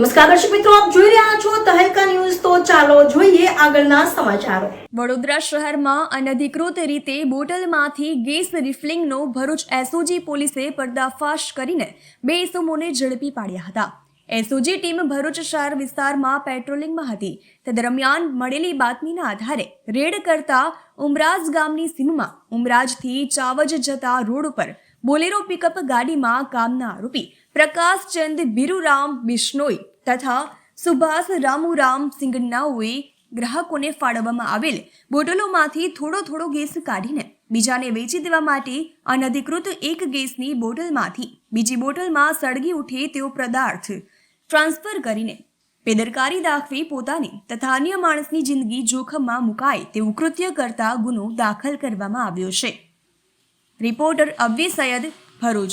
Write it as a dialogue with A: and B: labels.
A: નમસ્કાર દર્શક મિત્રો, આપ જોઈ રહ્યા છો તહેલકા ન્યૂઝ. તો ચાલો જોઈએ આગળના સમાચારો.
B: વડોદરા શહેરમાં અનધિકૃત રીતે બોટલમાંથી ગેસ રિફિલિંગનો ભરૂચ એસઓજી પોલીસે પર્દાફાશ કરીને બે ઇસમોને ઝડપી પાડ્યા હતા. એસઓજી ટીમ ભરૂચ શહેર વિસ્તારમાં પેટ્રોલિંગમાં હતી. તે દરમિયાન મળેલી બાતમીના આધારે રેડ કરતા ઉમરાજ ગામની સીમમાં ઉમરાજથી ચાવજ જતા રોડ ઉપર બોલેરો પિકઅપ ગાડીમાં કામના આરોપી પ્રકાશચંદ બિરુરામ બિશ્નોઈ તથા સુભાષ રામુરામ સિંઘનાઓએ ગ્રાહકોને ફાળવવામાં આવેલ બોટલોમાંથી થોડો થોડો ગેસ કાઢીને બીજાને વેચી દેવા માટે અનધિકૃત એક ગેસની બોટલમાંથી બીજી બોટલમાં સળગી ઉઠે તેવો પદાર્થ ટ્રાન્સફર કરીને બેદરકારી દાખવી પોતાની તથા અન્ય માણસની જિંદગી જોખમમાં મુકાય તેવું કૃત્ય કરતા ગુનો દાખલ કરવામાં આવ્યો છે. રિપોર્ટર અવ્ય સૈયદ ભરૂચ.